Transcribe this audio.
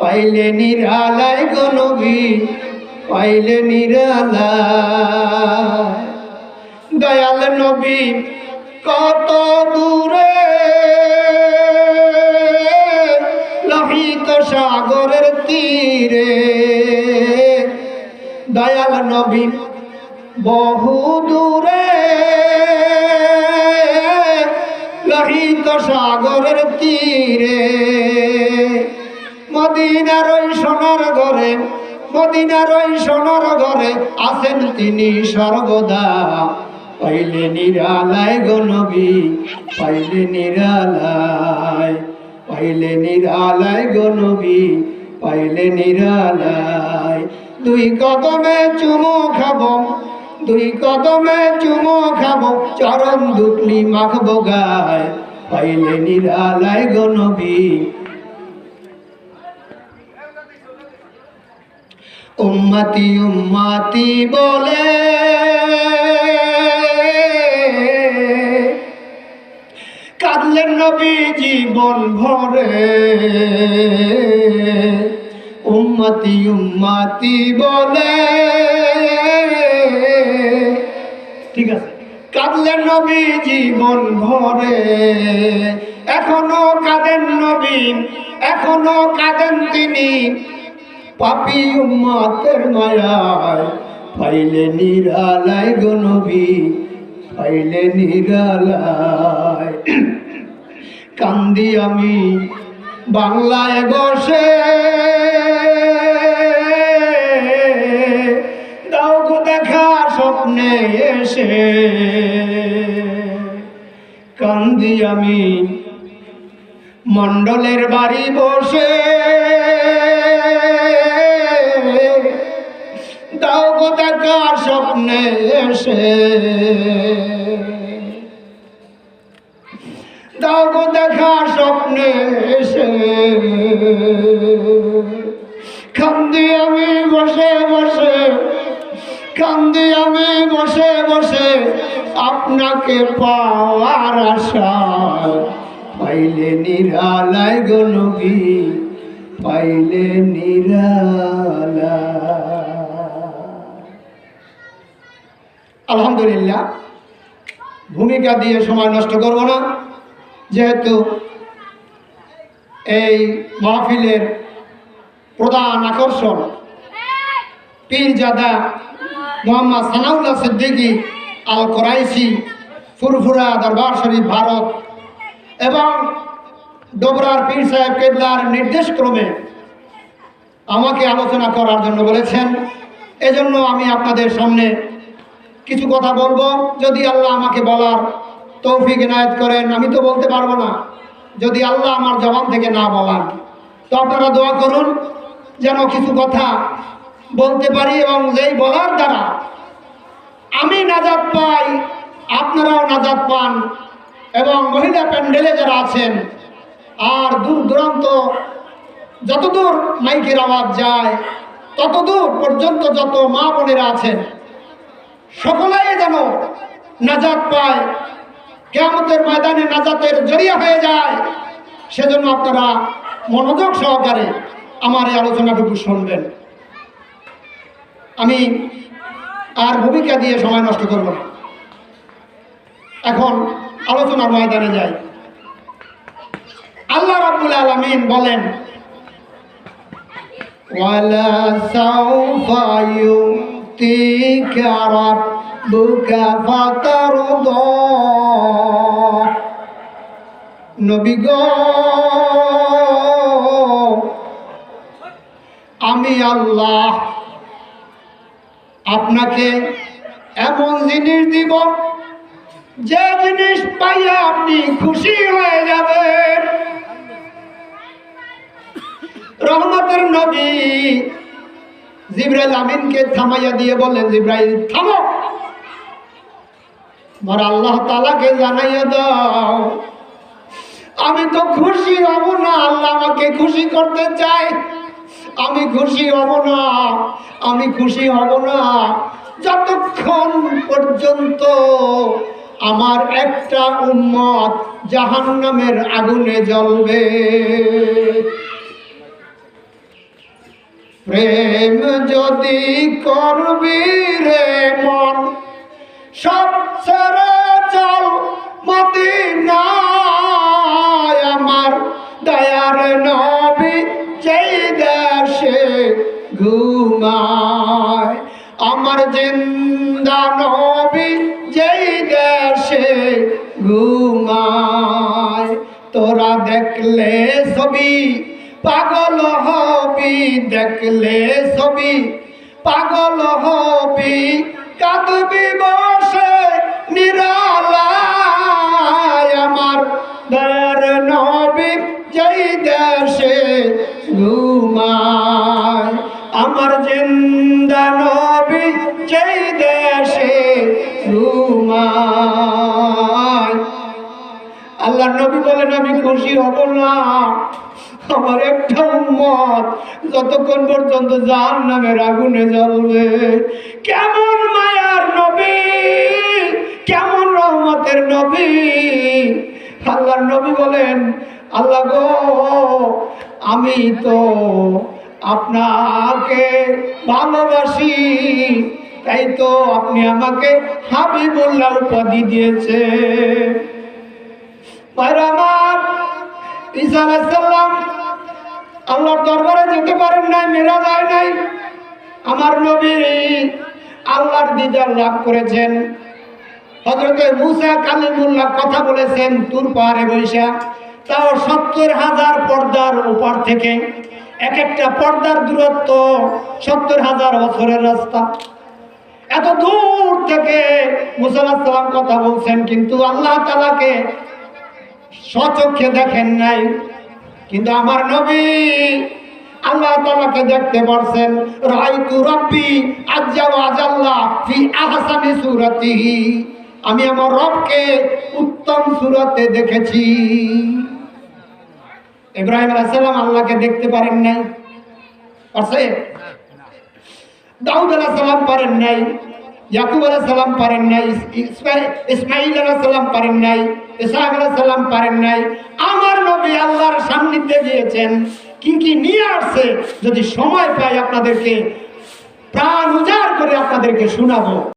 পাইলে নিরালায় গো নবী, পাইলে নিরালায়। দয়াল নবী, কত দূরে? লোহিত সাগরের তীরে। দয়াল নবী, বহু দূরে। লোহিত সাগরের তীরে। মদিনার ওই সোনার ঘরে, মদিনার ওই সোনার ঘরে আছেন তিনি সর্বদা। পাইলে নিরালায় গো নবী, পাইলে নিরালায় পাইলে নিরালায় গো নবী, পাইলে নিরালায়। দুই কদমে চুমো খাব, দুই কদমে চুমো খাব, চরণ দুটলি মাখবো গায়। পাইলে নিরালায় গো উম্মতি উম্মতি বলে। কাঁদলেন নবী জীবন ভরে। উম্মতি উম্মতি বলে। ঠিক আছে। কাঁদলেন নবী জীবন ভরে। এখনও কাঁদেন নবী, এখনও কাঁদেন তিনি। পাপি উম্মতের মায়ায়। পাইলে নিরালায় গো নবী পাইলে নিরালায়। কান্দি আমি, বাংলায় বসে। গো দেখা স্বপ্নে এসে। কান্দি আমি, মণ্ডলের বাড়ি বসে। দেখা স্বপ্নে এসে। গো দেখা স্বপ্নে এসে। কান্দি আমি বসে বসে, কান্দি আমি বসে বসে, আপনাকে পাওয়ার আশা পাইলে নিরালায় গো পাইলে নিরালা আলহামদুলিল্লাহ ভূমিকা দিয়ে সময় নষ্ট করব না। যেহেতু এই মাহফিলের প্রধান আকর্ষণ পীরজাদা মোহাম্মদ সানাউল্লাহ সিদ্দিকী আল কোরাইশি ফুরফুরা দরবার শরীফ ভারত এবং ডোবরার পীর সাহেব কেবলার নির্দেশক্রমে আমাকে আলোচনা করার জন্য বলেছেন। এজন্য আমি আপনাদের সামনে কিছু কথা বলব? যদি আল্লাহ আমাকে বলার তৌফিক এনায়ত করেন, আমি তো বলতে পারব না। যদি আল্লাহ আমার জবান থেকে না বলান, তো আপনারা দোয়া করুন, যেন কিছু কথা বলতে পারি এবং যেই বলার দ্বারা আমি নাজাদ পাই, আপনারাও নাজাদ পান এবং মহিলা প্যান্ডেলে যারা আছেন, আর দূর দূরান্ত যতদূর মাইকের আওয়াজ যায়, ততদূর পর্যন্ত যত মা বোনেরা আছেন সকলেই যেন নাজাত পায়। কেয়ামতের ময়দানে নাজাতের জড়িয়ে হয়ে যায়। সেজন্য আপনারা মনোযোগ সহকারে আমার এই আলোচনাটুকু শুনবেন। আমি আর ভূমিকা দিয়ে সময় নষ্ট করব না। এখন আলোচনার ময়দানে যাই। আল্লাহ রাব্বুল আলামিন বলেন, ওয়ালা সাউফা ইউতিকা রাব্বুকা ফাতারদা নবী গো, আমি আল্লাহ, আপনাকে এমন জিনিস দিব, যে জিনিস পাইয়া আপনি খুশি হয়ে যাবেন। রহমত রহমতের নবী জিব্রাইল আমিনকে থামাইয়া দিয়ে বললেন, জিব্রাইল, থামো। আমার আল্লাহ তালাকে জানাইয়া দাও। আমি তো খুশি হব না, আল্লাহ আমাকে খুশি করতে চাই আমি খুশি হব না, আমি খুশি হব না। যতক্ষণ পর্যন্ত আমার একটা উম্মত জাহান্নামের আগুনে জ্বলবে। প্রেম যদি করবি রে মন, সব ছেড়ে চল মদিনায়। আমার দয়ার নবী যেই দেশে ঘুমায়, আমার জিন্দা নবী যেই দেশে ঘুমায়। তোরা দেখলে ছবি পাগল হবি দেখলে ছবি। পাগল হবি কাঁদবি বসে নিরালায় আমার। দয়ার নবী যেই দেশে ঘুমায়, আমার জিন্দা নবী যেই দেশে ঘুমায়। আল্লাহ নবী বলেন, আমি খুশি হব না। আমার একটা উম্মত, যতক্ষণ পর্যন্ত জাহান নামের আগুনে জ্বলবে। কেমন মায়ার নবী, কেমন রহমতের নবী। আল্লাহর নবী বলেন, আল্লাহ গো, আমি তো আপনাকে ভালোবাসি, তাই তো আপনি আমাকে হাবিবুল্লাহ উপাধি দিয়েছে আমার ঈসা আলাইসাল্লাম আল্লাহর দরবারে যেতে পারেন নাই মেরা যায় নাই। আমার নবী আল্লাহর দিদার লাভ করেছেন। মুসা কথা বলেছেন, তুর পাহাড়ে বৈশা। তাও সত্তর হাজার পর্দার উপর থেকে এক একটা পর্দার দূরত্ব সত্তর হাজার বছরের রাস্তা। এত দূর থেকে মুসাল্লাম কথা বলছেন, কিন্তু আল্লাহ তালাকে স্বচক্ষে দেখেন নাই। কিন্তু আমার নবী আল্লাহ তালাকে দেখতে পারছেন, রাইতু রব্বি আজ্জা আজাল্লাহ ফি আহসানি সুরাতিহি। আমি আমার রবকে উত্তম সুরতে দেখেছি। ইব্রাহিম আলাইসাল্লাম আল্লাহকে দেখতে পারেন নাই? পারছে? দাউদ সালাম পারেন নাই? ইয়াকুব আলাহ সালাম পারেন নাই ইসমাইল- আলাহ সালাম পারেন নাই ইসাহ আলাহ সালাম পারেন নাই। আমার নবী আল্লাহর সান্নিধ্যে গিয়েছেন, কি কি নিয়ে আসছে, যদি সময় পাই আপনাদেরকে, প্রাণ উজাড় করে আপনাদেরকে শোনাবো।